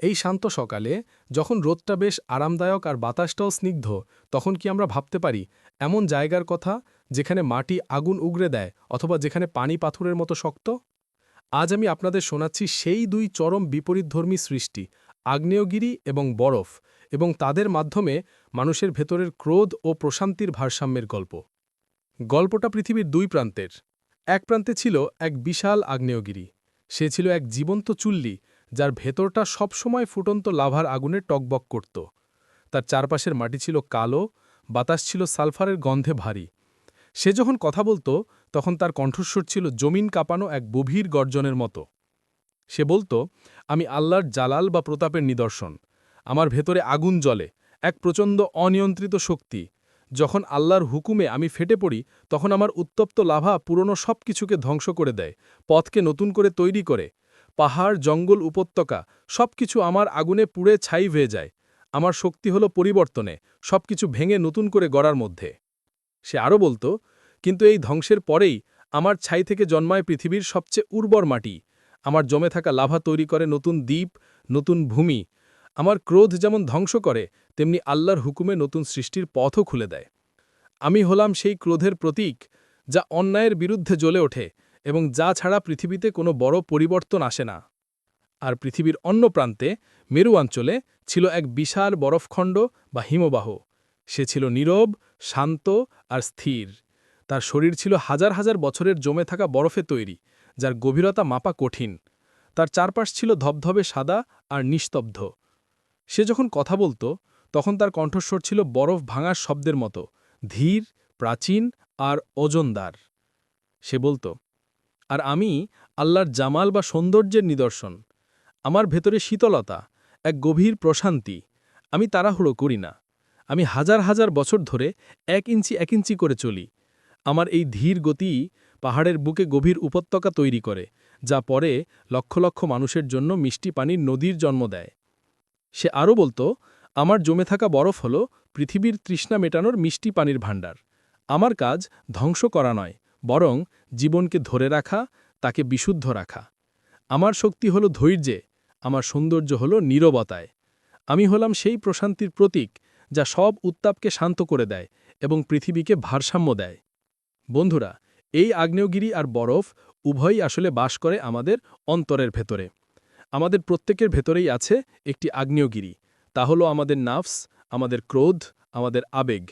এই শান্ত সকালে যখন রোদটা বেশ আরামদায়ক আর বাতাসটাও স্নিগ্ধ, তখন কি আমরা ভাবতে পারি, এমন জায়গার কথা যেখানে মাটি আগুন উগরে দেয় অথবা যেখানে পানি পাথরের মতো শক্ত? আজ আমি আপনাদের শোনাচ্ছি সেই দুই চরম বিপরীতধর্মী সৃষ্টি, আগ্নেয়গিরি এবং বরফ, এবং তাদের মাধ্যমে মানুষের ভেতরের ক্রোধ ও প্রশান্তির ভারসাম্যের গল্প। গল্পটা পৃথিবীর দুই প্রান্তের। এক প্রান্তে ছিল এক বিশাল আগ্নেয়গিরি, সে ছিল এক জীবন্ত চুল্লি যার ভেতরটা সবসময় ফুটন্ত লাভার আগুনে টকবক করত। তার চারপাশের মাটি ছিল কালো, বাতাস ছিল সালফারের গন্ধে ভারী। সে যখন কথা বলতো, তখন তার কণ্ঠস্বর ছিল জমিন কাঁপানো এক গভীর গর্জনের মতো। সে বলতো, আমি আল্লাহর জালাল বা প্রতাপের নিদর্শন। আমার ভেতরে আগুন জ্বলে, এক প্রচণ্ড অনিয়ন্ত্রিত শক্তি। যখন আল্লাহর হুকুমে আমি ফেটে পড়ি, তখন আমার উত্তপ্ত লাভা পুরনো সব কিছুকে ধ্বংস করে দেয়, পথকে নতুন করে তৈরি করে। পাহাড়, জঙ্গল, উপত্যকা সব কিছু আমার আগুনে পুড়ে ছাই হয়ে যায়। আমার শক্তি হলো পরিবর্তনে সব কিছু ভেঙে নতুন করে গড়ার মধ্যে। সে আরও বলতো, কিন্তু এই ধ্বংসের পরেই আমার ছাই থেকে জন্মায় পৃথিবীর সবচেয়ে উর্বর মাটি। আমার জমে থাকা লাভা তৈরি করে নতুন দ্বীপ, নতুন ভূমি। আমার ক্রোধ যেমন ধ্বংস করে, তেমনি আল্লাহর হুকুমে নতুন সৃষ্টির পথও খুলে দেয়। আমি হলাম সেই ক্রোধের প্রতীক, যা অন্যায়ের বিরুদ্ধে জ্বলে ওঠে। এবং যা ছাড়া পৃথিবীতে কোনো বড় পরিবর্তন আসে না। আর পৃথিবীর অন্য প্রান্তে মেরু অঞ্চলে ছিল এক বিশাল বরফখণ্ড বা হিমবাহ। সে ছিল নীরব, শান্ত আর স্থির। তার শরীর ছিল হাজার হাজার বছরের জমে থাকা বরফে তৈরি, যার গভীরতা মাপা কঠিন। তার চারপাশ ছিল ধবধবে সাদা আর নিস্তব্ধ। সে যখন কথা বলতো, তখন তার কণ্ঠস্বর ছিল বরফ ভাঙার শব্দের মতো, ধীর, প্রাচীন আর ওজনদার। সে বলতো আর আমি আল্লাহর জামাল বা সৌন্দর্যের নিদর্শন। আমার ভেতরে শীতলতা, এক গভীর প্রশান্তি। আমি তাড়াহুড়ো করি না। আমি হাজার হাজার বছর ধরে এক ইঞ্চি এক ইঞ্চি করে চলি। আমার এই ধীর গতি পাহাড়ের বুকে গভীর উপত্যকা তৈরি করে, যা পরে লক্ষ লক্ষ মানুষের জন্য মিষ্টি পানির নদীর জন্ম দেয়। সে আরও বলতো, আমার জমে থাকা বরফ হল পৃথিবীর তৃষ্ণা মেটানোর মিষ্টি পানির ভাণ্ডার। আমার কাজ ধ্বংস করা নয়। বরং জীবনকে ধরে রাখা, তাকে বিশুদ্ধ রাখা। আমার শক্তি হল ধৈর্যে, আমার সৌন্দর্য হল নীরবতায়। আমি হলাম সেই প্রশান্তির প্রতীক যা সব উত্তাপকে শান্ত করে দেয় এবং পৃথিবীকে ভারসাম্য দেয়। বন্ধুরা, এই আগ্নেয়গিরি আর বরফ উভয়ই আসলে বাস করে আমাদের অন্তরের ভেতরে। আমাদের প্রত্যেকের ভেতরেই আছে একটি আগ্নেয়গিরি। তা হলো আমাদের নাফস, আমাদের ক্রোধ, আমাদের আবেগ।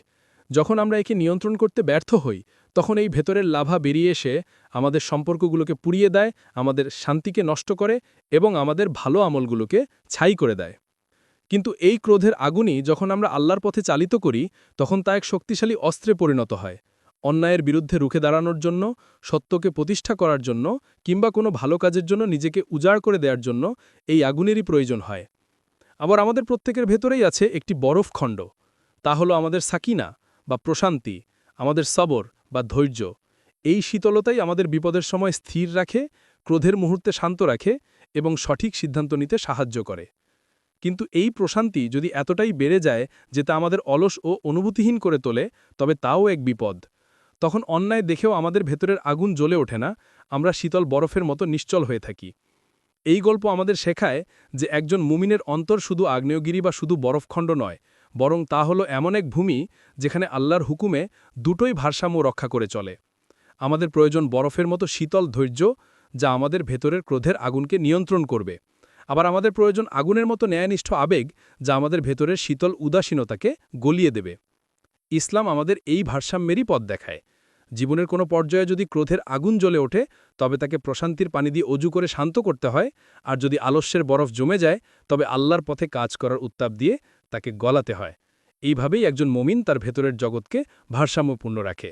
যখন আমরা একে নিয়ন্ত্রণ করতে ব্যর্থ হই তখন এই ভেতরের লাভা বেরিয়ে এসে আমাদের সম্পর্কগুলোকে পুড়িয়ে দেয়, আমাদের শান্তিকে নষ্ট করে এবং আমাদের ভালো আমলগুলোকে ছাই করে দেয়। কিন্তু এই ক্রোধের আগুনই যখন আমরা আল্লাহর পথে চালিত করি, তখন তা এক শক্তিশালী অস্ত্রে পরিণত হয়। অন্যায়ের বিরুদ্ধে রুখে দাঁড়ানোর জন্য, সত্যকে প্রতিষ্ঠা করার জন্য কিংবা কোনো ভালো কাজের জন্য নিজেকে উজাড় করে দেওয়ার জন্য এই আগুনেরই প্রয়োজন হয়। আবার আমাদের প্রত্যেকের ভেতরেই আছে একটি বরফ খণ্ড তা হলো আমাদের সাকিনা বা প্রশান্তি, আমাদের সবর বা ধৈর্য, এই শীতলতাই আমাদের বিপদের সময় স্থির রাখে, ক্রোধের মুহূর্তে শান্ত রাখে এবং সঠিক সিদ্ধান্ত নিতে সাহায্য করে। কিন্তু এই প্রশান্তি যদি এতটাই বেড়ে যায় যে তা আমাদের অলস ও অনুভূতিহীন করে তোলে, তবে তাও এক বিপদ। তখন অন্যায় দেখেও আমাদের ভেতরের আগুন জ্বলে ওঠে না, আমরা শীতল বরফের মতো নিশ্চল হয়ে থাকি। এই গল্প আমাদের শেখায় যে একজন মুমিনের অন্তর শুধু আগ্নেয়গিরি বা শুধু বরফখণ্ড নয় বরং তা হলো এমন এক ভূমি যেখানে আল্লাহর হুকুমে দুটোই ভারসাম্য রক্ষা করে চলে। আমাদের প্রয়োজন বরফের মতো শীতল ধৈর্য যা আমাদের ভেতরের ক্রোধের আগুনকে নিয়ন্ত্রণ করবে। আবার আমাদের প্রয়োজন আগুনের মতো ন্যায়নিষ্ঠ আবেগ যা আমাদের ভেতরের শীতল উদাসীনতাকে গলিয়ে দেবে। ইসলাম আমাদের এই ভারসাম্যেরই পথ দেখায়। জীবনের কোনো পর্যায়ে যদি ক্রোধের আগুন জ্বলে ওঠে, তবে তাকে প্রশান্তির পানি দিয়ে অজু করে শান্ত করতে হয়, আর যদি আলস্যের বরফ জমে যায়, তবে আল্লাহর পথে কাজ করার উত্তাপ দিয়ে তাকে গলাতে হয়। এইভাবেই একজন মমিন তার ভেতরের জগৎকে ভারসাম্যপূর্ণ রাখে।